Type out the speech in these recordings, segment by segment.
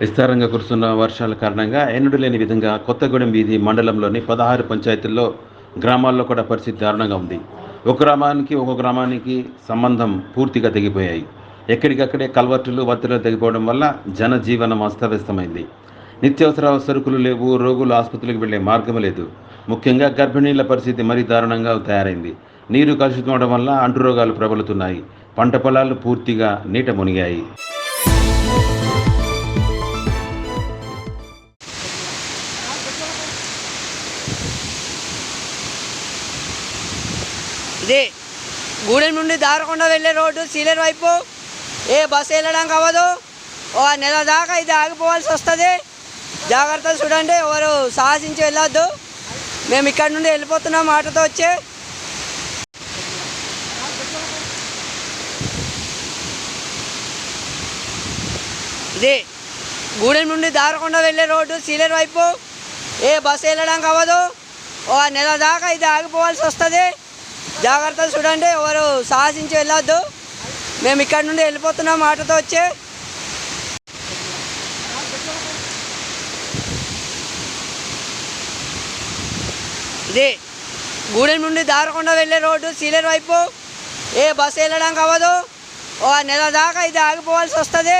విస్తారంగా కురుస్తున్న వర్షాల కారణంగా ఎన్నడూ లేని విధంగా కొత్తగూడెం వీధి మండలంలోని పదహారు పంచాయతీల్లో గ్రామాల్లో కూడా పరిస్థితి దారుణంగా ఉంది. ఒక గ్రామానికి ఒక గ్రామానికి సంబంధం పూర్తిగా తెగిపోయాయి. ఎక్కడికక్కడే కల్వర్టులు వత్తులు తెగిపోవడం వల్ల జనజీవనం అస్తవ్యస్తమైంది. నిత్యావసర సరుకులు లేవు రోగులు ఆసుపత్రికి వెళ్ళే మార్గం లేదు. ముఖ్యంగా గర్భిణీల పరిస్థితి మరీ దారుణంగా తయారైంది. నీరు కలుషితం అవడం వల్ల అంటురోగాలు ప్రబలుతున్నాయి. పంట పొలాలు పూర్తిగా నీట మునిగాయి. ఇది గూడెం నుండి దారకుండా వెళ్ళే రోడ్డు సీలర్ వైపు. ఏ బస్సు వెళ్ళడానికి అవ్వదు ఓ నెల దాకా ఇది ఆగిపోవాల్సి వస్తుంది. జాగ్రత్తలు చూడండి ఎవరు సాహసించి వెళ్ళొద్దు. మేము ఇక్కడ నుండి వెళ్ళిపోతున్నాం ఆటోతో వచ్చి. ఇది గూడెం నుండి దారకుండా వెళ్ళే రోడ్డు సీలర్ వైపు. ఏ బస్సు వెళ్ళడానికి అవ్వదు ఓ నెల దాకా ఇది ఆగిపోవాల్సి వస్తుంది. జాగ్రత్తలు చూడండి ఎవరు సాహసించి వెళ్ళొద్దు. మేము ఇక్కడ నుండి వెళ్ళిపోతున్నాం ఆటోతో వచ్చే. ఇది గూడెం నుండి దారకొండ వెళ్ళే రోడ్డు సీలేరు వైపు. ఏ బస్సు వెళ్ళడానికి అవ్వదు. ఓ నెల దాకా ఇది ఆగిపోవాల్సి వస్తుంది.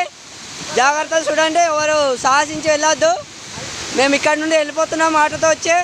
జాగ్రత్తలు చూడండి ఎవరు సాహసించి వెళ్ళొద్దు. మేము ఇక్కడ నుండి వెళ్ళిపోతున్నాం ఆటోతో వచ్చే.